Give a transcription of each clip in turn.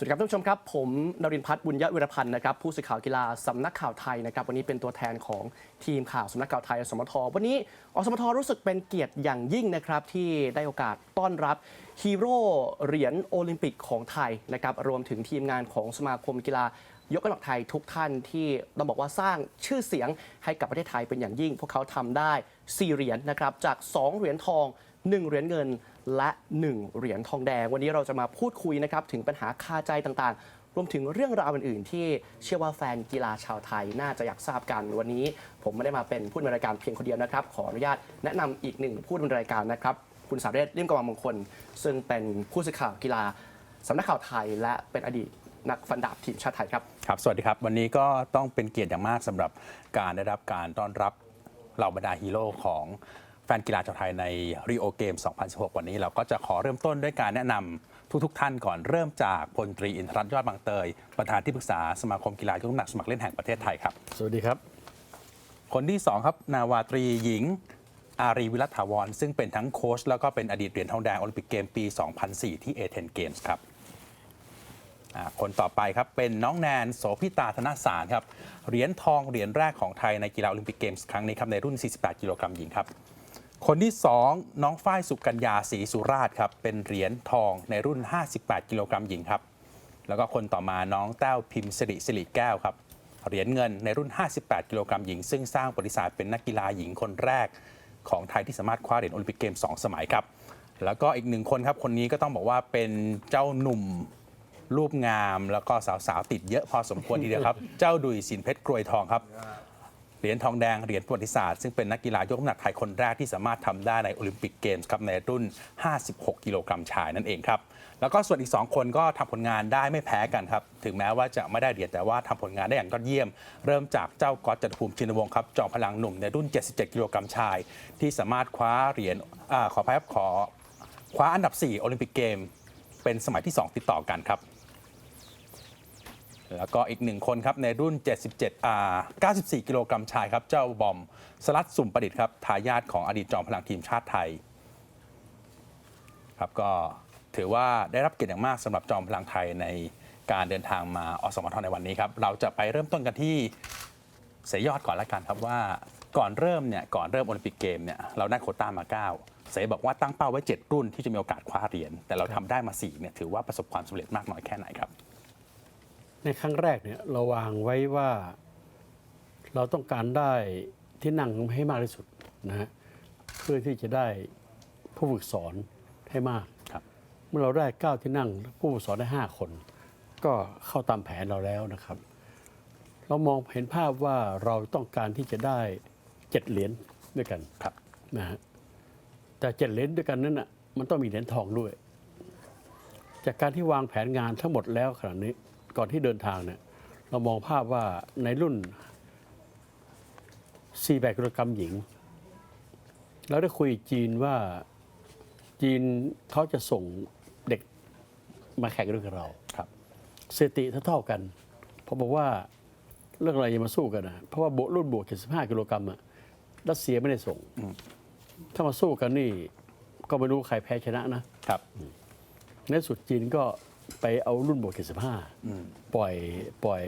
สวัสดีครับท่านผู้ชมครับ ผมนรินพัฒน์บุญยะวิรพันธ์นะครับผู้สื่อข่าวกีฬาสำนักข่าวไทยนะครับวันนี้เป็นตัวแทนของทีมข่าวสำนักข่าวไทยอสมท วันนี้อสมทรู้สึกเป็นเกียรติอย่างยิ่งนะครับที่ได้โอกาสต้อนรับฮีโร่เหรียญโอลิมปิกของไทยนะครับรวมถึงทีมงานของสมาคมกีฬายกน้ำหนักไทยทุกท่านที่ต้องบอกว่าสร้างชื่อเสียงให้กับประเทศไทยเป็นอย่างยิ่ง พวกเขาทำได้4เหรียญนะครับจาก 2 เหรียญทอง 1 เหรียญเงินและ 1 เหรียญทองแดง วันนี้เราจะมาพูดคุยนะครับถึงปัญหาคาใจต่างๆ รวมถึงเรื่องราวอื่นๆ ที่เชื่อว่าแฟนกีฬาชาวไทยน่าจะอยากทราบกัน วันนี้ผมไม่ได้มาเป็นผู้ดำเนินรายการเพียงคนเดียวนะครับ ขออนุญาตแนะนำอีกหนึ่งผู้ดำเนินรายการนะครับ คุณสาเรศลิ่มกำลังมงคล ซึ่งเป็นผู้สื่อข่าวกีฬาสำนักข่าวไทย และเป็นอดีตนักฟันดาบทีมชาติไทยครับ ครับ สวัสดีครับ วันนี้ก็ต้องเป็นเกียรติอย่างมากสำหรับการได้รับการต้อนรับเหล่าบรรดาฮีโร่ของ ฟนกีฬาชาวไทยในริโอเกม 2016 วันนี้ เราก็จะขอเริ่มต้นด้วยการแนะนำทุกๆทท่านก่อนเริ่มจากพลตรีอินทรัตน์ยอดบางเตย ประธานที่ปรึกษาสมาคมกีฬายกน้ำหนักสมัครเล่นแห่งประเทศไทยครับ สวัสดีครับ คนที่ 2 ครับ นาวาตรีหญิง อารีวิรัตถาวร ซึ่งเป็นทั้งโค้ชแล้วก็เป็นอดีตเหรียญทองแดงโอลิมปิกเกมปี 2004 ที่เอเธนเกมส์ครับคนต่อไปครับเป็นน้องแนนโสพิตาธนสารครับเหรียญทองเหรียญแรกของไทยในกีฬาโอลิมปิกเกมส์ครั้งนี้ครับในรุ่น 48 กิโลกรัมหญิงครับ คนที่ 2 น้องฝ้ายสุกัญญาศรีสุราชครับเป็นเหรียญทองในรุ่น 58 กิโลกรัมหญิงครับแล้วก็คนต่อมาน้องแต้วพิมพ์สิริสิริแก้วครับเหรียญเงินในรุ่น 58 กิโลกรัมหญิง ซึ่งสร้างประวัติศาสตร์เป็นนักกีฬาหญิงคนแรก ของไทยที่สามารถคว้าเหรียญโอลิมปิกเกม 2 สมัยครับ แล้วก็อีกหนึ่งคนครับ คนนี้ก็ต้องบอกว่าเป็นเจ้าหนุ่มรูปงาม แล้วก็สาวๆติดเยอะพอสมควรทีเดียวครับ เจ้าดุยสินเพชรกรวยทองครับ เหรียญทองแดงเหรียญประวัติศาสตร์ซึ่งเป็นนักกีฬายกน้ำหนักไทยคนแรกที่สามารถทำได้ในโอลิมปิกเกมส์ครับในรุ่น 56 กิโลกรัมชายนั่นเองครับแล้วก็ส่วนอีก 2 คนก็ทำผลงานได้ไม่แพ้กันครับ ถึงแม้ว่าจะไม่ได้เหรียญแต่ว่าทำผลงานได้อย่างยอดเยี่ยม เริ่มจากเจ้าก๊อตจตุภูมิชินวงศ์ครับจอมพลังหนุ่มในรุ่น 77 กิโลกรัมชาย ที่สามารถคว้าเหรียญอขออภัยครับขอคว้าอันดับ 4 โอลิมปิกเกม เป็นสมัยที่ 2 ติดต่อกันครับ แล้วก็อีกหนึ่งคนครับในรุ่น 77อ่า94 กิโลกรัมชายครับ เจ้าบอม สลัดสุ่มประดิษฐ์ครับทายาทของอดีตจอมพลังทีมชาติไทย ครับก็ถือว่าได้รับเกียรติอย่างมากสำหรับจอมพลังไทยในการเดินทางมาอสมทในวันนี้ครับ เราจะไปเริ่มต้นกันที่เสยยอดก่อนละกันครับว่าก่อนเริ่มเนี่ยก่อนเริ่มโอลิมปิกเกมเนี่ยเราได้โคต้ามา 9 เสยบอกว่าตั้งเป้าไว้ 7 รุ่นที่จะมีโอกาสคว้าเหรียญแต่เราทำได้มา4เนี่ยถือว่าประสบความสำเร็จมากน้อยแค่ไหนครับ ในครั้งแรกเนี่ยเราวางไว้ว่า เราต้องการได้ที่นั่งให้มากที่สุดนะฮะเพื่อที่จะได้ผู้ฝึกสอนให้มากครับ เมื่อเราได้เก้าที่นั่ง ผู้ฝึกสอนได้ห้าคน ก็เข้าตามแผนเราแล้วนะครับ เรามองเห็นภาพว่าเราต้องการที่จะได้เจ็ดเหรียญด้วยกันครับนะฮะแต่เจ็ดเหรียญด้วยกันนั้นอะมันต้องมีเหรียญทองด้วย จากการที่วางแผนงานทั้งหมดแล้วขณะนี้ ก่อนที่เดินทางเนี่ยเรามองภาพว่าในรุ่น4กิโลกรัมหญิง เราได้คุยจีนว่าจีนเขาจะส่งเด็กมาแข่งด้วยกับเราครับสถิติเท่าๆกันผมบอกว่าเรื่องอะไรจะมาสู้กันนะเพราะว่าโบรุ่นบวก75กิโลกรัมอะรัสเซียไม่ได้ส่ง ถ้ามาสู้กันนี่ ก็ไม่รู้ใครแพ้ชนะนะครับ ในสุดจีนก็ ไปเอารุ่นบวก75ปล่อยปล่อย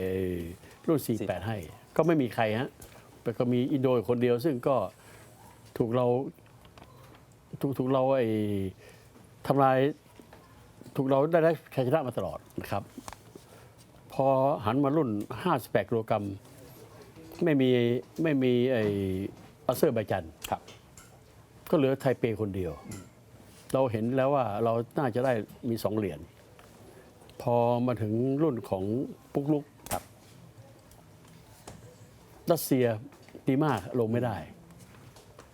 รุ่น48ให้ ก็ไม่มีใครฮะแต่ก็มีอินโดอีกคนเดียว ซึ่งก็ถูกเราถูกถูกเราไอ้ทำลายถูกเราได้ได้ชัยชนะมาตลอดนะครับ พอหันมารุ่น 58กิโลกรัมไม่มีไม่มีไอ้อาเซอร์ไบจันครับ ก็เหลือไทเปคนเดียว เราเห็นแล้วว่าเราน่าจะได้มีสองเหรียญ พอมาถึงรุ่นของปุกลุกครับรัสเซียดีมากลงไม่ได้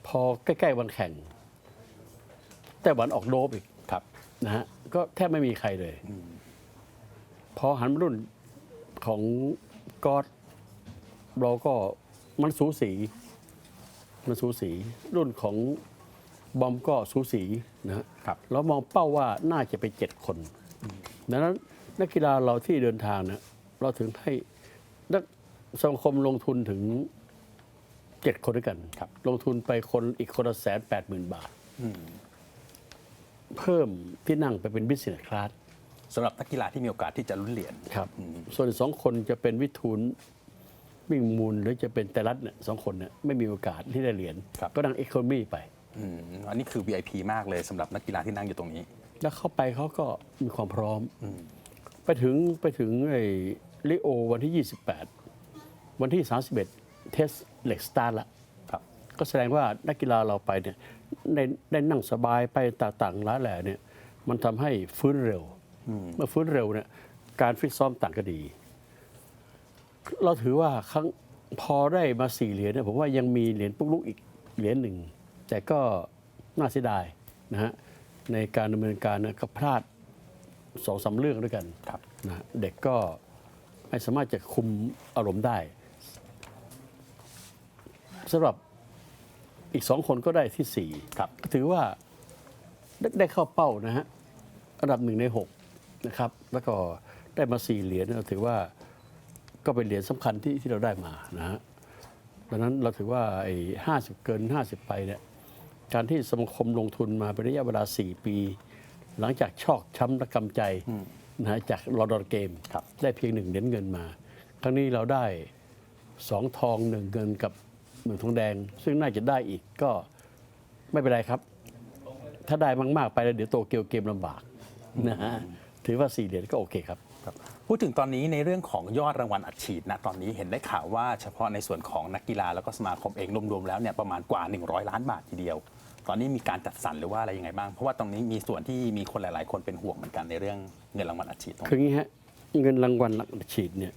พอใกล้ ๆ วันแข่งไต้หวันออกโดบอีกครับนะฮะก็แทบไม่มีใครเลย พอหันมารุ่นของกอดเราก็มันสูสี มันสูสี รุ่นของบอมก็สูสีนะฮะครับเรามองเป้าว่าน่าจะเป็นเจ็ดคน ดังนั้น นักกีฬาเราที่เดินทางเนี่ยเราถึงให้นักสมาคมลงทุนถึงเจ็ดคนด้วยกันครับ ลงทุนไปคนอีกคนละแสนแปดหมื่นบาท เพิ่มที่นั่งไปเป็นบิสเนสคลาสสำหรับนักกีฬาที่มีโอกาสที่จะลุ้นเหรียญครับ ส่วนอีกสองคนจะเป็นวิทูลวิ่งมูลหรือจะเป็นแต่รัฐเนี่ยสองคนเนี่ยไม่มีโอกาสที่ได้เหรียญครับ ก็นั่งเอ็กโคมีไป อืมอันนี้คือ VIP มากเลยสำหรับนักกีฬาที่นั่งอยู่ตรงนี้ แล้วเข้าไปเขาก็มีความพร้อม ไปถึงไปถึงไอ้ลิโอวันที่ 28 วันที่ 31 เทสเหล็กสตาร์ทละครับก็แสดงว่านักกีฬาเราไปเนี่ยได้ได้นั่งสบายไปต่างๆร้าแหล่เนี่ยมันทำให้ฟื้นเร็ว เมื่อฟื้นเร็วเนี่ยการฟิตซ้อมต่างก็ดี เราถือว่าครั้งพอได้มาสี่เหรียญเนี่ยผมว่ายังมีเหรียญปุ๊กลุกอีกเหรียญหนึ่ง แต่ก็น่าเสียดายนะฮะในการดำเนินการเนี่ยก็พลาด สองสามเรื่องด้วยกันครับนะฮะเด็กก็ไม่สามารถจะคุมอารมณ์ได้สำหรับอีกสองคนก็ได้ที่สี่ครับก็ถือว่าได้ได้เข้าเป้านะฮะอันดับหนึ่งในหกนะครับ แล้วก็ได้มาสี่เหรียญเราถือว่าก็เป็นเหรียญสำคัญที่ที่เราได้มานะฮะดังนั้นเราถือว่าไอ้ห้าสิบเกินห้าสิบไปเนี่ยการที่สมาคมลงทุนมาเป็นระยะเวลา4ปี หลังจากชอกช้ำระกำใจนะฮะจากลอนดอนเกมครับได้เพียงหนึ่งเหรียญเงินมา ครั้งนี้เราได้สองทองหนึ่งเงินกับหนึ่งทองแดง ซึ่งน่าจะได้อีกก็ไม่เป็นไรครับ ถ้าได้มาก ๆ ไปแล้วเดี๋ยวโตเกียวเกมลำบากนะฮะถือว่าสี่เหรียญก็โอเคครับครับพูดถึงตอนนี้ในเรื่องของยอดรางวัลอัดฉีดนะตอนนี้เห็นได้ข่าวว่าเฉพาะในส่วนของนักกีฬาแล้วก็สมาคมเองรวมๆแล้วเนี่ยประมาณกว่า 100 ล้านบาททีเดียว ตอนนี้มีการจัดสรรหรือว่าอะไรยังไงบ้าง เพราะว่าตรงนี้มีส่วนที่มีคนหลาย ๆ คนเป็นห่วงเหมือนกันในเรื่องเงินรางวัลอัดฉีดตรงคืออนี้ย่างนี้ฮะเงินรางวัลหลักฉีดเนี่ย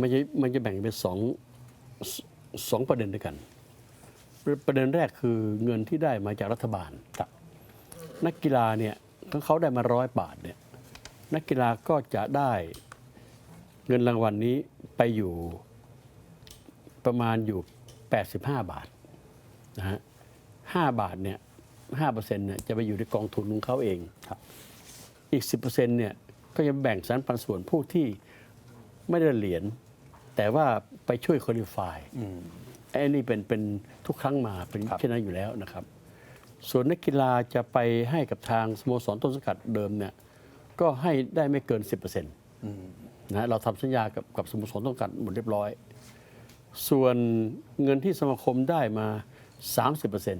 มันจะมันจะแบ่งเป็นสองสสองประเด็นด้วยกัน ประเด็นแรกคือเงินที่ได้มาจากรัฐบาล ครับ นักกีฬาเนี่ยถ้าเขาได้มาร้อยบาทเนี่ยนักกีฬาก็จะได้เงินรางวัลนี้ไปอยู่ประมาณอยู่ 85 บาทนะฮะ 5 บาทเนี่ย5เปอร์เซ็นต์เนี่ยจะไปอยู่ในกองทุนของเขาเองครับ อีก10%เนี่ยก็จะแบ่งสรรปันส่วนผู้ที่ไม่ได้เหรียญแต่ว่าไปช่วยคุริฟายไอ้นี่เป็นเป็นทุกครั้งมาเป็นครับเช่นนั้นอยู่แล้วนะครับ ส่วนนักกีฬาจะไปให้กับทางสโมสรต้นสังกัดเดิมเนี่ยก็ให้ได้ไม่เกิน 10%นะเราทำสัญญากับกับสโมสรต้นสังกัดหมดเรียบร้อย ส่วนเงินที่สมาคมได้มา 30%น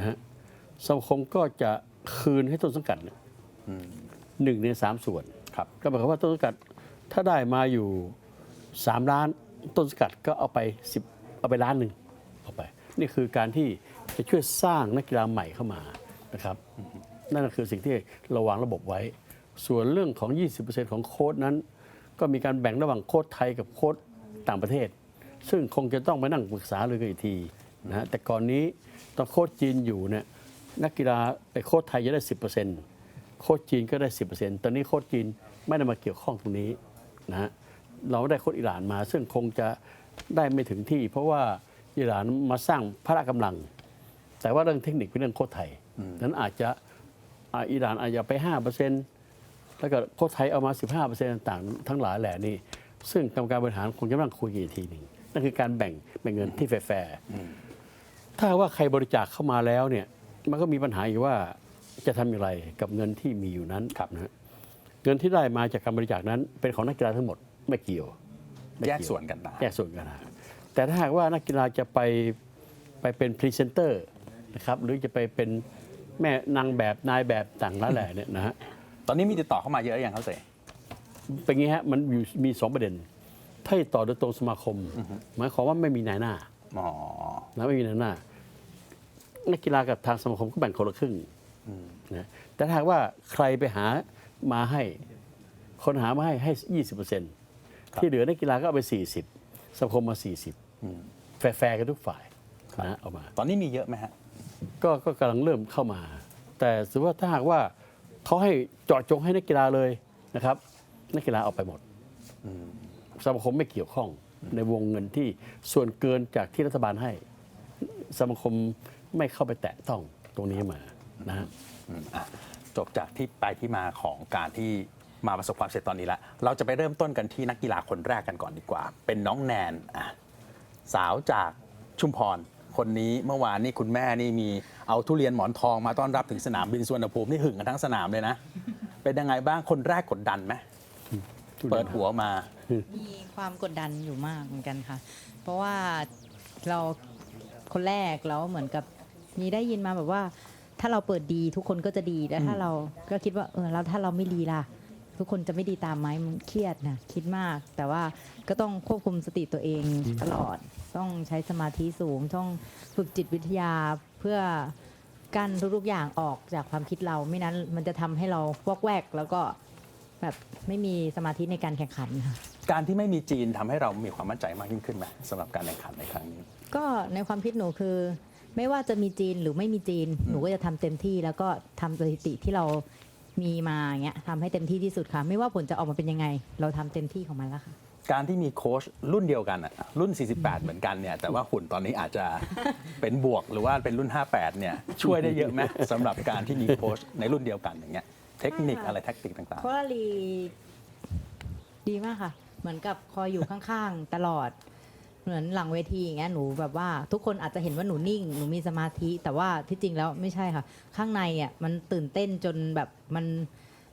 ะฮะสมาคมก็จะคืนให้ต้นสังกัดเนี่ยหนึ่งในสามส่วนครับก็หมายความว่าต้นสังกัดถ้าได้มาอยู่ 3 ล้าน ต้นสังกัดก็เอาไป10เอาไปล้านหนึ่งเอาไป นี่คือการที่จะช่วยสร้างนักกีฬาใหม่เข้ามานะครับ นั่นก็คือสิ่งที่เราวางระบบไว้ ส่วนเรื่องของ 20%ของโค้ดนั้น ก็มีการแบ่งระหว่างโค้ดไทยกับโค้ดต่างประเทศ ซึ่งคงจะต้องมานั่งปรึกษาเลยกันอีกที นะฮะแต่ก่อนนี้ตอนโค้ดจีนอยู่เนี่ยนักกีฬาไอ้โค้ดไทยจะได้10%โค้ดจีนก็ได้10%ตอนนี้โค้ดจีนไม่ได้มาเกี่ยวข้องตรงนี้นะฮะเราได้โค้ดอิหร่านมา ซึ่งคงจะได้ไม่ถึงที่ เพราะว่าอิหร่านมาสร้างพละกำลัง แต่ว่าเรื่องเทคนิคเป็นเรื่องโค้ดไทยนั้นอาจจะอิหร่านอาจจะไป5%แล้วก็โค้ดไทยเอามา15%ต่างๆทั้งหลายแหล่นี่ซึ่งกรรมการบริหารคงจะนั่งคุยกันอีกทีหนึ่งนั่นคือการแบ่งแบ่งเงินที่แฟร์ ถ้าว่าใครบริจาคเข้ามาแล้วเนี่ยมันก็มีปัญหาอีกว่าจะทำอย่างไรกับเงินที่มีอยู่นั้นครับนะฮะเงินที่ได้มาจากการบริจาคนั้น เป็นของนักกีฬาทั้งหมดไม่เกี่ยวไม่แยเกี่กยวส่วนกันนะแยกส่วนกันนะแต่ถ้าหากว่านักกีฬาจะไปไปเป็นพรีเซนเตอร์นะครับหรือจะไปเป็นแม่นางแบบนายแบบต่างละแหล่เนี่ยนะฮะตอนนี้มีติดต่อเข้ามาเยอะอย่างครับเส เป็นงี้ฮะมันอยู่มีสองประเด็น ถ้าติดต่อโดยตรงสมาคม หมายความว่าไม่มีนายหน้า อ๋อ นะไม่มีนายหน้า นักกีฬากับทางสมาคมก็แบ่งคนละครึ่งนะแต่ถ้าหากว่าใครไปหามาให้ คนหามาให้ให้ยี่สิบเปอร์เซ็นต์ที่เหลือนักกีฬาก็เอาไปสี่สิบสมาคมมาสี่สิบแฟร์ๆกันทุกฝ่ายนะเอามา ตอนนี้มีเยอะไหมฮะ ก็ก็กำลังเริ่มเข้ามา แต่ถือว่าถ้าหากว่าเขาให้เจาะจงให้นักกีฬาเลยนะครับ นักกีฬาเอาไปหมดสมาคมไม่เกี่ยวข้องในวงเงินที่ส่วนเกินจากที่รัฐบาลให้สมาคม ไม่เข้าไปแตะต้องตรงนี้มานะฮะอืมอะจบจากที่ไปที่มาของการที่มาประสบความสำเร็จตอนนี้แล้วเราจะไปเริ่มต้นกันที่นักกีฬาคนแรกกันก่อนดีกว่า เป็นน้องแนนอะสาวจากชุมพร คนนี้เมื่อวานนี่คุณแม่นี่มีเอาทุเรียนหมอนทองมาต้อนรับถึงสนามบินสุวรรณภูมินี่หึงกันทั้งสนามเลยนะ เป็นยังไงบ้างคนแรกกดดันไหมเปิดหัวมา มีความกดดันอยู่มากเหมือนกันค่ะ เพราะว่าเราคนแรกแล้วเหมือนกับ มีได้ยินมาแบบว่า ถ้าเราเปิดดีทุกคนก็จะดีแล้วถ้าเราก็คิดว่าเออแล้วถ้าเราไม่ดีล่ะ ทุกคนจะไม่ดีตามไหมมันเครียดนะคิดมาก แต่ว่าก็ต้องควบคุมสติตัวเองตลอด ต้องใช้สมาธิสูง ต้องฝึกจิตวิทยาเพื่อกั้นทุกๆอย่างออกจากความคิดเรา ไม่นั้นมันจะทำให้เราวอกแวก แล้วก็แบบไม่มีสมาธิในการแข่งขันค่ะ การที่ไม่มีจีนทำให้เรามีความมั่นใจมากยิ่งขึ้นไหมสำหรับการแข่งขันในครั้งนี้ ก็ในความคิดหนูคือ ไม่ว่าจะมีจีนหรือไม่มีจีน หนูก็จะทำเต็มที่แล้วก็ทำสถิติที่เรามีมาอย่างเงี้ยทำให้เต็มที่ที่สุดค่ะ ไม่ว่าผลจะออกมาเป็นยังไง เราทำเต็มที่ของมันแล้วค่ะ การที่มีโค้ชรุ่นเดียวกันอะรุ่น 48 เหมือนกันเนี่ยแต่ว่าหุ่นตอนนี้อาจจะ เป็นบวกหรือว่าเป็นรุ่น 58 เนี่ยช่วยได้เยอะไหมสำหรับการที่มีโค้ชในรุ่นเดียวกันอย่างเงี้ยเทคนิคอะไรแท็กติกต่าง เพราะว่าลีดีมากค่ะ เหมือนกับคอยอยู่ข้างๆ ตลอด เหมือนหลังเวทีอย่างเงี้ยหนูแบบว่าทุกคนอาจจะเห็นว่าหนูนิ่งหนูมีสมาธิแต่ว่าที่จริงแล้วไม่ใช่ค่ะ ข้างในอะมันตื่นเต้นจนแบบมัน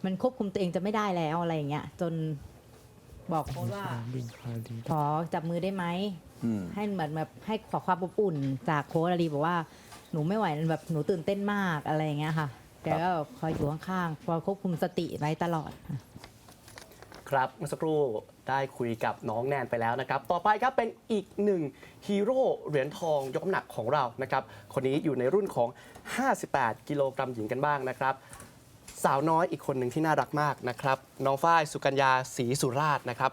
มันควบคุมตัวเองจะไม่ได้แล้วอะไรอย่างเงี้ยจนบอกโค้ชว่าขอจับมือได้ไหมๆอืม ให้เหมือนแบบให้ขอความอบอุ่น จากโค้ชอาลีบอกว่าหนูไม่ไหวแบบหนูตื่นเต้นมากอะไรอย่างเงี้ยค่ะแกก็คอยอยู่ข้างๆคอยควบคุมสติไว้ตลอดค่ะ ครับเมื่อสักครู่ได้คุยกับน้องแนนไปแล้วนะครับ ต่อไปครับเป็นอีกหนึ่งฮีโร่เหรียญทองยกน้ำหนักของเรานะครับ คนนี้อยู่ในรุ่นของ 58 กิโลกรัมหญิงกันบ้างนะครับ สาวน้อยอีกคนหนึ่งที่น่ารักมากนะครับ น้องฝ้ายสุกัญญาศรีสุราชนะครับ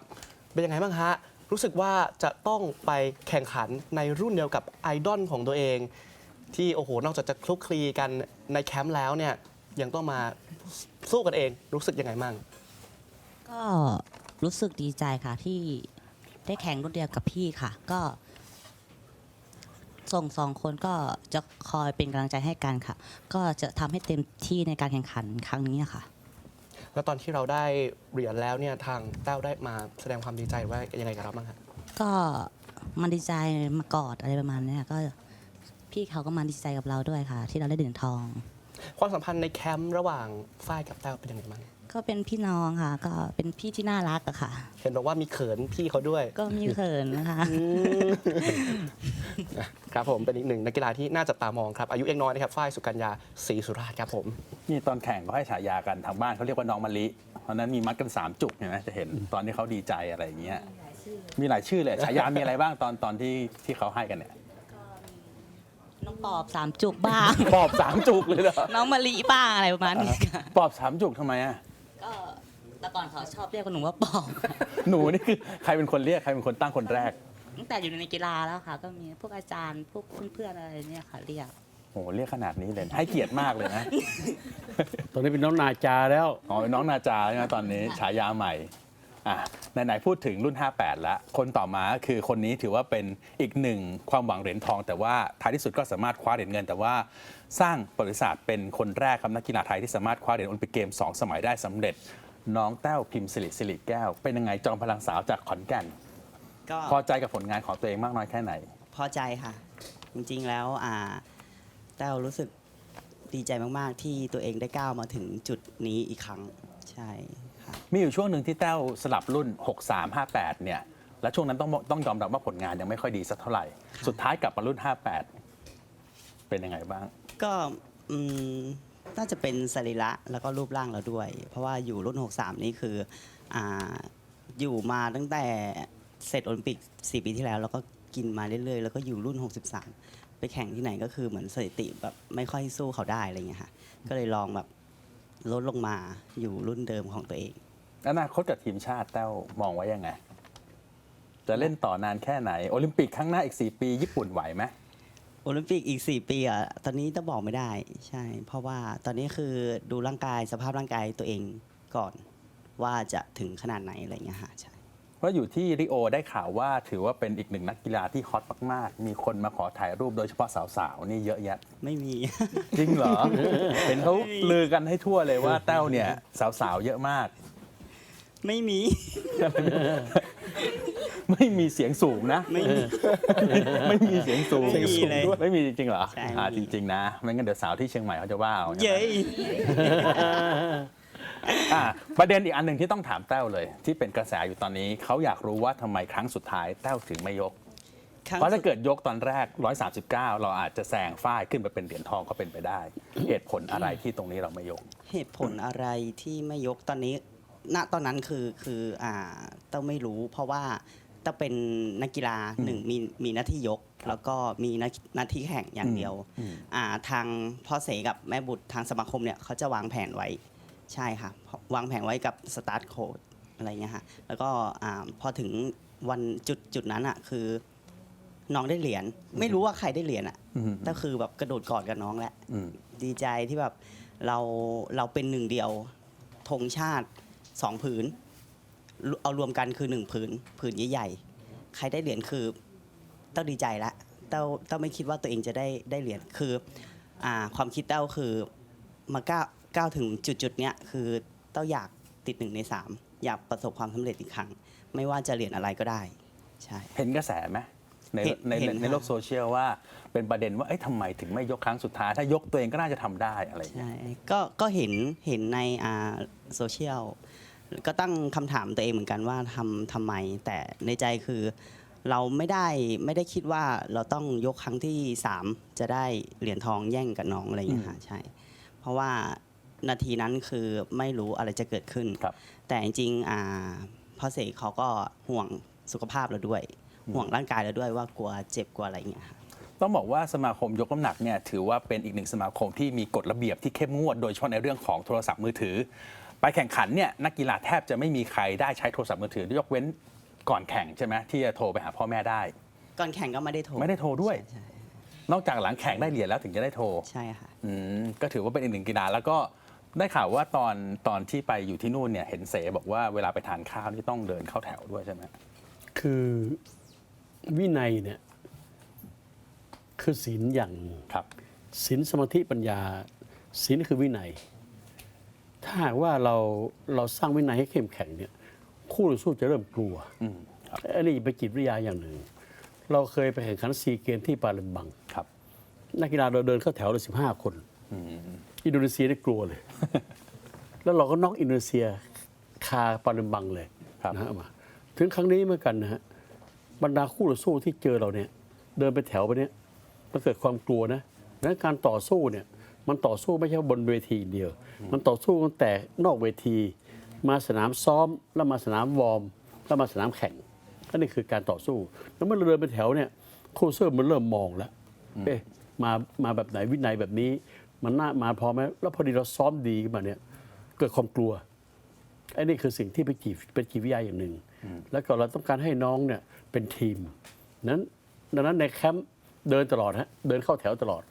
เป็นยังไงบ้างฮะ รู้สึกว่าจะต้องไปแข่งขันในรุ่นเดียวกับไอดอลของตัวเอง ที่โอ้โหนอกจากจะคลุกคลีกันในแคมป์แล้วเนี่ยยังต้องมาสู้กันเองรู้สึกยังไงมั่ง ก็รู้สึกดีใจค่ะที่ได้แข่งรุ่นเดียวกับพี่ค่ะ ก็ ส่งสองคนก็จะคอยเป็นกำลังใจให้กันค่ะ ก็จะทำให้เต็มที่ในการแข่งขันครั้งนี้ค่ะ แล้วตอนที่เราได้เหรียญแล้วเนี่ยทางแต้วได้มาแสดงความดีใจว่ายังไงกับเราบ้างครับก็มันดีใจมากอดอะไรประมาณเนี้ยก็พี่เขาก็มาดีใจกับเราด้วยค่ะ ที่เราได้เหรียญทอง ความสัมพันธ์ในแคมป์ระหว่างฝ้ายกับแต้วเป็นยังไงบ้าง ก็เป็นพี่น้องค่ะ ก็เป็นพี่ที่น่ารักอะค่ะ เห็นบอกว่ามีเขินพี่เขาด้วยก็มีเขินนะคะครับผมเป็นอีกหนึ่งนักกีฬาที่น่าจับตามองครับ อายุยังน้อยนะครับฝ้ายสุกัญญาศรีสุราชครับผม นี่ตอนแข่งเขาให้ฉายากันทางบ้านเขาเรียกว่าน้องมะลิตอนนั้นมีมัดกัน 3 จุกเห็นไหมจะเห็นตอนที่เขาดีใจอะไรอย่างเงี้ยมีหลายชื่อเลยฉายามีอะไรบ้างตอนตอนที่ที่เขาให้กันเนี่ยน้องปอบสามจุกบ้าง ปอบสามจุกเลยเหรอน้องมะลิบ้างอะไรประมาณนี้ค่ะ ปอบสามจุกทำไมอะ ก็แต่ก่อนเขาชอบเรียกหนูว่าปอบ หนูนี่คือใครเป็นคนเรียกใครเป็นคนตั้งคนแรกตั้งแต่อยู่ในกีฬาแล้วค่ะ ก็มีพวกอาจารย์พวกเพื่อนๆอะไรเนี่ยค่ะเรียกโอ้โหเรียกขนาดนี้เลยให้เกียรติมากเลยนะตอนนี้เป็นน้องนาจาแล้วอ๋อเป็นน้องนาจาใช่ไหมตอนนี้ฉายาใหม่ อะไหนๆพูดถึงรุ่น 58 แล้ว คนต่อมาก็คือคนนี้ถือว่าเป็นอีกหนึ่งความหวังเหรียญทอง แต่ว่าท้ายที่สุดก็สามารถคว้าเหรียญเงิน แต่ว่าสร้างประวัติศาสตร์เป็นคนแรกครับนักกีฬาไทยที่สามารถคว้าเหรียญโอลิมปิกเกม 2 สมัยได้สำเร็จ น้องแต้วพิมพ์สิริสิริแก้ว เป็นยังไงจอมพลังสาวจากขอนแก่น ก็พอใจกับผลงานของตัวเองมากน้อยแค่ไหน พอใจค่ะ จริงๆแล้วอ่าแต้วรู้สึกดีใจมากๆ ที่ตัวเองได้ก้าวมาถึงจุดนี้อีกครั้ง ใช่ค่ะ มีอยู่ช่วงหนึ่งที่แต้วสลับรุ่น 6358 เนี่ย และช่วงนั้นต้องต้องยอมรับว่าผลงานยังไม่ค่อยดีสักเท่าไหร่ สุดท้ายกลับมารุ่น 58 เป็นยังไงบ้าง ก็อืมน่าจะเป็นสรีระแล้วก็รูปร่างเราด้วย เพราะว่าอยู่รุ่น 63 นี่คืออาอยู่มาตั้งแต่เสร็จโอลิมปิก 4 ปีที่แล้ว แล้วก็กินมาเรื่อยๆ แล้วก็อยู่รุ่น 63 ไปแข่งที่ไหนก็คือเหมือนสถิติแบบไม่ค่อยสู้เขาได้อะไรเงี้ยค่ะ ก็เลยลองแบบ ลดลงมาอยู่รุ่นเดิมของตัวเอง อนาคตกับทีมชาติแต้วมองไว้ยังไง จะเล่นต่อนานแค่ไหน โอลิมปิกข้างหน้าอีก 4 ปี ญี่ปุ่นไหวไหมโอลิมปิกอีก 4 ปีอะตอนนี้ต้องบอกไม่ได้ ใช่ เพราะว่าตอนนี้คือดูร่างกายสภาพร่างกายตัวเองก่อน ว่าจะถึงขนาดไหนอะไรเงี้ยฮะใช่เพ ราะอยู่ที่ริโอได้ข่าวว่าถือว่าเป็นอีกหนึ่งนักกีฬาที่ฮอตมากๆ มีคนมาขอถ่ายรูปโดยเฉพาะสาวๆนี่เยอะแยะ ไม่มี จริงเหรอ เห็นเขาลือกันให้ทั่วเลยว่าแต้วเนี่ยสาวๆเยอะมาก ไม่มี ไม่มีเสียงสูงนะ ไม่มี ไม่มีเสียงสูงไม่มีเลยไม่มีจริงๆเหรอใช่อ่าไม่จมีริง ๆ นะไม่งั้นเดี๋ยวสาวที่เชียงใหม่เขาจะว่าเอาใช่ไหมเย้ย อะประเด็นอีกอันหนึ่งที่ต้องถามแต้วเลย ที่เป็นกระแสอยู่ตอนนี้เขาอยากรู้ว่าทำไมครั้งสุดท้ายแต้วถึงไม่ยก ครั้งเพราะถ้าสุดเกิดยกตอนแรก 139 เราอาจจะแซงฝ้ายขึ้นไปเป็นเหรียญทองก็เป็นไปได้ เหตุผลอะไรที่ตรงนี้เราไม่ยก เหตุผลอะไรที่ไม่ยกตอนนี้ ณตอนนั้นคือคืออ่าต้องไม่รู้ เพราะว่าต้องเป็นนักกีฬาหนึ่งมีมีหน้าที่ยก แล้วก็มีหน้าหน้าที่แข่งอย่างเดียวอืมอ่าทางพ่อเสกับแม่บุตรทางสมาคมเนี่ยเขาจะวางแผนไว้ ใช่ค่ะวางแผนไว้กับสตาร์ทโค้ดอะไรเงี้ยค่ะแล้วก็อ่าพอถึงวันจุดจุดนั้นอะคือน้องได้เหรียญไม่รู้ว่าใครได้เหรียญอะอืมก็คือแบบกระโดดกอดกับน้องแล้วอืมดีใจที่แบบเราเราเป็นหนึ่งเดียวธงชาติสองผืน เอารวมกันคือหนึ่งผืนผืนใหญ่ๆใครได้เหรียญคือเต้าดีใจละเต้าเต้าไม่คิดว่าตัวเองจะได้ได้เหรียญคือ อ่าความคิดเต้าคือมาก้าว ก้าวถึงจุดจุดๆเนี้ยคือเต้าอยากติดหนึ่งในสามอยากประสบความสำเร็จอีกครั้ง ไม่ว่าจะเหรียญอะไรก็ได้ ใช่ เห็นกระแสไหมในเห็นในเห็นในค่ะโลกโซเชียลว่าเป็นประเด็นว่าเอ้ยทำไมถึงไม่ยกครั้งสุดท้าย ถ้ายกตัวเองก็น่าจะทำได้อะไรอย่างเงี้ย ใช่ก็ก็เห็นเห็นในอ่าโซเชียลก็ตั้งคำถามตัวเองเหมือนกันว่าทำทำไม แต่ในใจคือเราไม่ได้ไม่ได้คิดว่าเราต้องยกครั้งที่ 3 จะได้เหรียญทองแย่งกับน้องอะไรอย่างเงี้ยค่ะใช่ เพราะว่า นาทีนั้นคือไม่รู้อะไรจะเกิดขึ้น ครับแต่จริงๆอ่าพ่อเสกเขาก็ห่วงสุขภาพเราด้วย ห่วงร่างกายเราด้วยว่ากลัวเจ็บกลัวอะไรอย่างเงี้ยค่ะ ต้องบอกว่าสมาคมยกน้ำหนักเนี่ยถือว่าเป็นอีกหนึ่งสมาคมที่มีกฎระเบียบที่เข้มงวดโดยเฉพาะในเรื่องของโทรศัพท์มือถือ ไปแข่งขันเนี่ยนักกีฬาแทบจะไม่มีใครได้ใช้โทรศัพท์มือถือยกเว้นก่อนแข่งใช่ไหมที่จะโทรไปหาพ่อแม่ได้ ก่อนแข่งก็ไม่ได้โทรไม่ได้โทรด้วย ใช่นอกจากหลังแข่งได้เหรียญแล้วถึงจะได้โทร ใช่ค่ะ อืมก็ถือว่าเป็นอีกหนึ่งกีฬาแล้วก็ ได้ข่าวว่าตอนตอนที่ไปอยู่ที่นู่นเนี่ยเห็นเสบอกว่าเวลาไปทานข้าวนี่ต้องเดินเข้าแถวด้วยใช่ไหมคือวินัยเนี่ยคือศีลอย่างหนึ่งครับศีลสมาธิปัญญาศีลคือวินัย ถ้าหากว่าเราเราสร้างวินัยให้เข้มแข็งเนี่ยคู่ต่อสู้จะเริ่มกลัวอืมครับอันนี้เป็นจิตวิทยาอย่างหนึ่ง เราเคยไปแข่งขันซีเกมที่ปาเลมบังครับ นักกีฬาเราเดินเข้าแถวเลยสิบห้าคน อืมอินโดนีเซียได้กลัวเลย แล้วเราก็น็อกอินโดนีเซียคาปาเลมบังเลยครับนะฮะมาถึงครั้งนี้เหมือนกันนะฮะบรรดาคู่ต่อสู้ที่เจอเราเนี่ย เดินไปแถวไปเนี่ยมันเกิดความกลัวนะดังนั้นการต่อสู้เนี่ยมันต่อสู้ไม่ใช่บนเวทีอย่างเดียว มันต่อสู้ตั้งแต่นอกเวที มาสนามซ้อม แล้วมาสนามวอร์ม แล้วมาสนามแข่งก็นี่คือการต่อสู้ แล้วเมื่อเราเดินไปแถวเนี่ยโคชเซอร์มันเริ่มมองแล้วเอ๊ะมามาแบบไหนวินัยแบบนี้ มันน่ามาพอไหมแล้วพอดีเราซ้อมดีขึ้นมาเนี่ยเกิดความกลัวไอ้นี่คือสิ่งที่เป็นจีเป็นจีวิทยาอย่างหนึ่ง แล้วก็เราต้องการให้น้องเนี่ยเป็นทีม นั้นดังนั้นในแคมป์เดินตลอดฮะเดินเข้าแถวตลอด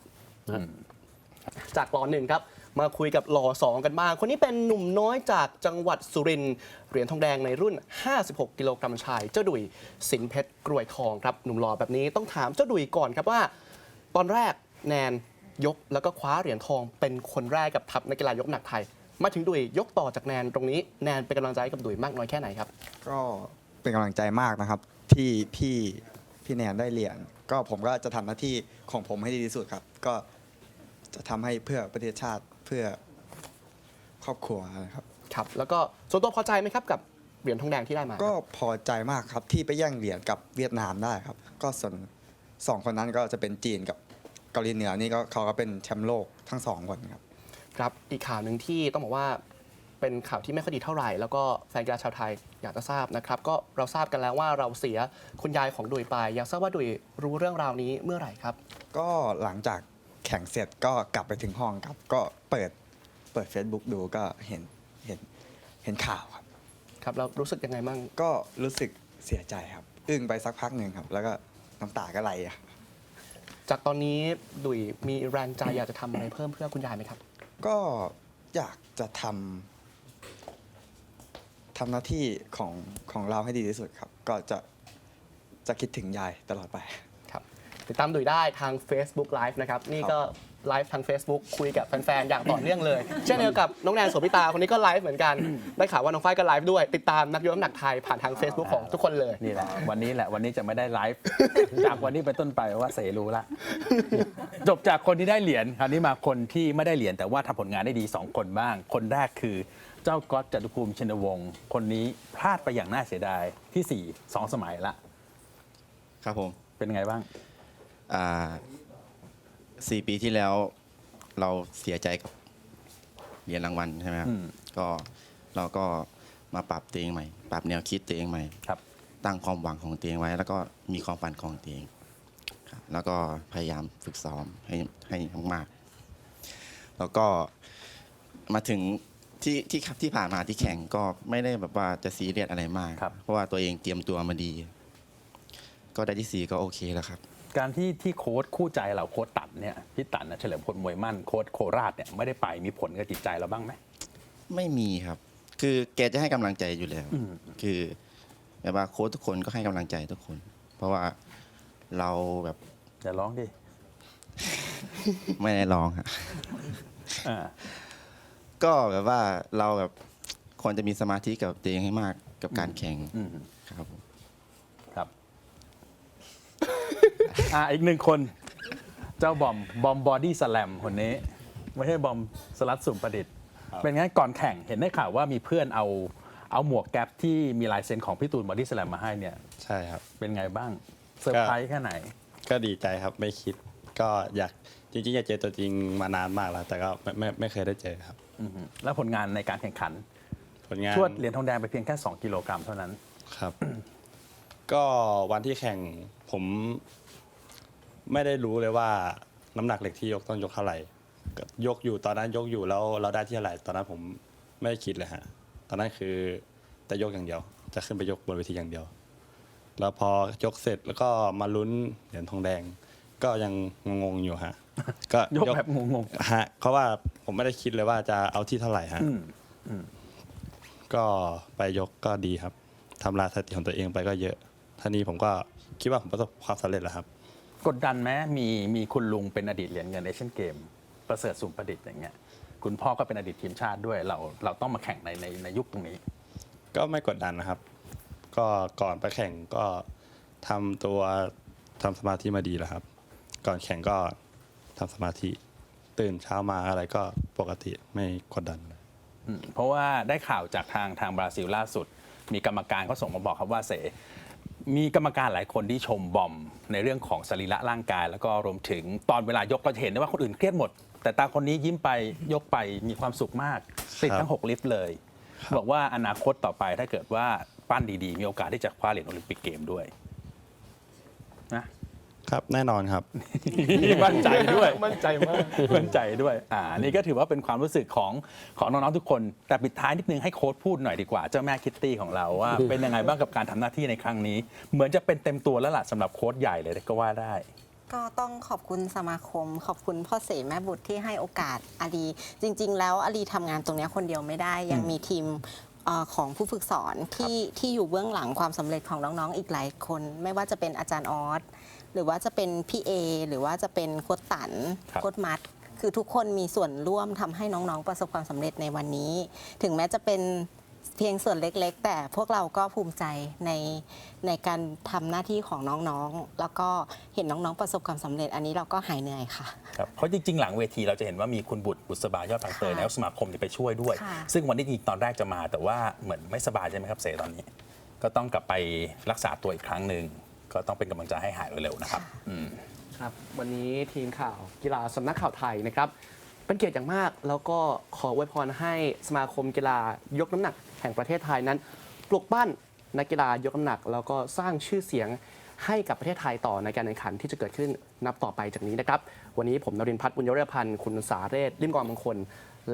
นะจากหลอหนึ่งครับ มาคุยกับหล่อสองกันบ้าง คนนี้เป็นหนุ่มน้อยจากจังหวัดสุรินทร์เหรียญทองแดงในรุ่น 56 กิโลกรัมชาย เจ้าดุยสินเพชรกรวยทองครับ หนุ่มหล่อแบบนี้ต้องถามเจ้าดุยก่อนครับว่า ตอนแรกแนน ยก แล้วก็คว้าเหรียญทองเป็นคนแรกกับทัพนักกีฬายกหนักไทย มาถึงดุยยกต่อจากแนนตรงนี้แนนเป็นกำลังใจให้กับดุยมากน้อยแค่ไหนครับ ก็เป็นกำลังใจมากนะครับ ที่พี่พี่แนนได้เหรียญก็ผมก็จะทำหน้าที่ของผมให้ดีที่สุดครับ ก็จะทำให้เพื่อประเทศชาติเพื่อครอบครัวนะครับ ครับ แล้วก็ส่วนตัวพอใจไหมครับกับเหรียญทองแดงที่ได้มาก็พอใจมากครับที่ไปแย่งเหรียญกับเวียดนามได้ครับ ก็ส่วนสองคนนั้นก็จะเป็นจีนกับ เกาหลีเหนือนี่ก็เขาก็เป็นแชมป์โลกทั้งสองคนครับ ครับ อีกข่าวหนึ่งที่ต้องบอกว่าเป็นข่าวที่ไม่ค่อยดีเท่าไหร่ แล้วก็แฟนกีฬาชาวไทยอยากจะทราบนะครับ ก็เราทราบกันแล้วว่าเราเสียคุณยายของดุยไป อยากทราบว่าดุยรู้เรื่องราวนี้เมื่อไหร่ครับ ก็หลังจากแข่งเสร็จก็กลับไปถึงห้องครับ ก็เปิดเปิด Facebook ดูก็เห็นเห็นเห็นข่าวครับ ครับเรารู้สึกยังไงบ้างก็รู้สึกเสียใจครับ อึ้งไปสักพักหนึ่งครับ แล้วก็น้ำตาก็ไหลอะ จากตอนนี้ดุยมีแรงใจอยากจะทำอะไรเพิ่มเพื่อคุณยายไหมครับ ก็อยากจะทำทำหน้าที่ของของเราให้ดีที่สุดครับ ก็จะจะคิดถึงยายตลอดไป ครับ ติดตามดุยได้ทาง Facebook Live นะครับ นี่ก็ ไลฟ์ทาง Facebook คุยกับแฟนๆ อย่างต่อเนื่องเลย เช่นเดียวกับน้องแนนโสภิตา คนนี้ก็ไลฟ์เหมือนกัน ได้ข่าวว่าน้องฝ้ายก็ไลฟ์ด้วย ติดตามนักยกน้ำหนักไทยผ่านทาง Facebook ของทุกคนเลย นี่แหละ วันนี้แหละวันนี้จะไม่ได้ไลฟ์ จากวันนี้เป็นต้นไปว่าเสรู้ละ จบจากคนที่ได้เหรียญคราวนี้มาคนที่ไม่ได้เหรียญแต่ว่าทำผลงานได้ดี 2 คนบ้าง คนแรกคือเจ้าก๊อตจตุภูมิชินวงศ์คนนี้พลาดไปอย่างน่าเสียดายที่4 2สมัยละ ครับผมเป็นไงบ้าง อ่า สี่ปีที่แล้วเราเสียใจกับเหรียญรางวัลใช่ไหมครับอืมก็เราก็มาปรับตัวเองใหม่ ปรับแนวคิดตัวเองใหม่ ครับ ตั้งความหวังของตัวเองไว้ แล้วก็มีความฝันของตัวเองครับแล้วก็พยายามฝึกซ้อมให้ให้มากๆแล้วก็มาถึงที่ที่ครับที่ผ่านมาที่แข่งก็ไม่ได้แบบว่าจะซีเรียสอะไรมาก ครับ เพราะว่าตัวเองเตรียมตัวมาดี ก็ได้ที่สี่ก็โอเคแล้วครับ การที่ที่โค้ชคู่ใจเราโค้ชตันเนี่ยพี่ตันนะเฉลิมพลมวยมั่นโค้ชโคราชเนี่ยไม่ได้ไปมีผลกับจิตใจเราบ้างไหมไม่มีครับ คือแกจะให้กำลังใจอยู่แล้วอืมคือแบบว่าโค้ชทุกคนก็ให้กำลังใจทุกคน เพราะว่าเราแบบอย่าร้องดิไม่ได้ร้องฮะอ่าก็แบบว่าเราแบบควรจะมีสมาธิกับตัวเองให้มากกับการแข่งอืม ครับผม ครับ อ่าอีกหนึ่งคน เจ้าบอมบอมบอดี้สแลมคนนี้ ไม่ใช่บอมสลัดสุ่มประดิษฐ์ เป็นงั้นก่อนแข่งเห็นได้ข่าวว่ามีเพื่อนเอาเอาหมวกแก๊ปที่มีลายเซ็นของพี่ตูนบอดี้สแลมมาให้เนี่ยใช่ครับ เป็นไงบ้างเซอร์ไพรส์แค่ไหน ก็ดีใจครับไม่คิดก็อยากจริงๆอยากเจอตัวจริงมานานมากแล้ว แต่ก็ไม่ไม่ไม่เคยได้เจอครับ อือฮึแล้วผลงานในการแข่งขัน ผลงานชวดเหรียญทองแดงไปเพียงแค่ 2 กิโลกรัมเท่านั้น ครับ ก็วันที่แข่งผม ไม่ได้รู้เลยว่าน้ำหนักเหล็กที่ยกต้องยกเท่าไหร่ก็ยกอยู่ตอนนั้นยกอยู่แล้วเราได้ที่เท่าไหร่ตอนนั้นผมไม่ได้คิดเลยฮะตอนนั้นคือจะยกอย่างเดียว จะขึ้นไปยกบนเวทีอย่างเดียว แล้วพอยกเสร็จแล้วก็มาลุ้นเหรียญทองแดง ก็ยังงงๆอยู่ฮะ ก็ยกแบบงงฮะเพราะว่าผมไม่ได้คิดเลยว่าจะเอาที่เท่าไหร่ฮะๆอืมก็ไปยกก็ดีครับทำลายสถิติของตัวเองไปก็เยอะท่านี้ผมก็คิดว่าผมประสบความสำเร็จแล้วครับ กดดันไหมมีมีคุณลุงเป็นอดีตเหรียญเงินเอเชียนเกม ประเสริฐสุมประดิษฐ์อย่างเงี้ยคุณพ่อก็เป็นอดีตทีมชาติด้วย เราเราต้องมาแข่งในในในยุคตรงนี้ ก็ไม่กดดันนะครับ ก็ก่อนไปแข่งก็ทำตัวทำสมาธิมาดีแล้วครับ ก่อนแข่งก็ทำสมาธิตื่นเช้ามาอะไรก็ปกติไม่กดดันอืมเพราะว่าได้ข่าวจากทางทางบราซิลล่าสุด มีกรรมการเขาส่งมาบอกครับว่าเส มีกรรมการหลายคนที่ชมบอมในเรื่องของสรีระร่างกาย แล้วก็รวมถึงตอนเวลายกเราจะเห็นได้ว่าคนอื่นเครียดหมด แต่ตาคนนี้ยิ้มไปยกไปมีความสุขมากติดทั้ง 6 ลิฟต์เลย บอกว่าอนาคตต่อไปถ้าเกิดว่าปั้นดีๆ มีโอกาสที่จะคว้าเหรียญโอลิมปิกเกมด้วยนะ ครับแน่นอนครับ มั่นใจด้วย มั่นใจมาก มั่นใจด้วย อ่า นี่ก็ถือว่าเป็นความรู้สึกของของน้องๆทุกคน แต่ปิดท้ายนิดนึงให้โค้ชพูดหน่อยดีกว่า เจ้าแม่คิตตี้ของเราว่า เป็นยังไงบ้างกับการทำหน้าที่ในครั้งนี้ เหมือนจะเป็นเต็มตัวแล้วล่ะสำหรับโค้ชใหญ่เลยก็ว่าได้ ก็ต้องขอบคุณสมาคม ขอบคุณพ่อเสแม่บุตรที่ให้โอกาสอาลีจริง ๆ แล้วอาลีทำงานตรงเนี้ยคนเดียวไม่ได้ ยังมีทีมเอ่อของผู้ฝึกสอนที่ที่อยู่เบื้องหลังความสำเร็จของน้องๆอีกหลายคน ไม่ว่าจะเป็นอาจารย์ออส หรือว่าจะเป็นพี่เอหรือว่าจะเป็นโค้ชตันครับ โค้ชมัด คือทุกคนมีส่วนร่วมทำให้น้องๆประสบความสำเร็จในวันนี้ ถึงแม้จะเป็นเพียงส่วนเล็กๆ แต่พวกเราก็ภูมิใจในในการทำหน้าที่ของน้องๆ แล้วก็เห็นน้องๆประสบความสำเร็จ อันนี้เราก็หายเหนื่อยค่ะ ครับเพราะจริง ๆ หลังเวทีเราจะเห็นว่ามีคุณบุตรบุษบายอดบางเตยค่ะนายกสมาคมที่ไปช่วยด้วย ค่ะ ซึ่งวันนี้จริงๆตอนแรกจะมา แต่ว่าเหมือนไม่สบายใช่ไหมครับเสตอนนี้ ก็ต้องกลับไปรักษาตัวอีกครั้งหนึ่ง ก็ต้องเป็นกำลังใจให้หายเร็วๆนะครับอืม ครับวันนี้ทีมข่าวกีฬาสำนักข่าวไทยนะครับ เป็นเกียรติอย่างมากแล้วก็ขออวยพรให้สมาคมกีฬายกน้ำหนักแห่งประเทศไทยนั้น ปลุกปั้นนักกีฬายกน้ำหนัก แล้วก็สร้างชื่อเสียงให้กับประเทศไทยต่อในการแข่งขันที่จะเกิดขึ้นนับต่อไปจากนี้นะครับ วันนี้ผมนรินทร์พัฒน์บุญยเรศพันธ์คุณสาเรศริมกองมงคล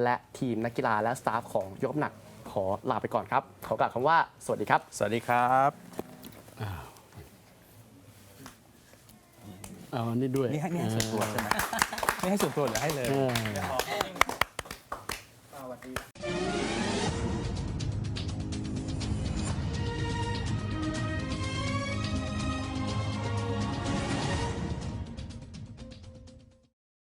และทีมนักกีฬาและสตาฟของยกน้ำหนักขอลาไปก่อนครับขอกล่าวคำว่าสวัสดีครับ สวัสดีครับ เอาอันนี้ด้วยนี่ให้นี่ให้ส่วนตัวใช่ไหมนี่ให้ส่วนตัวหรือให้เลย เออ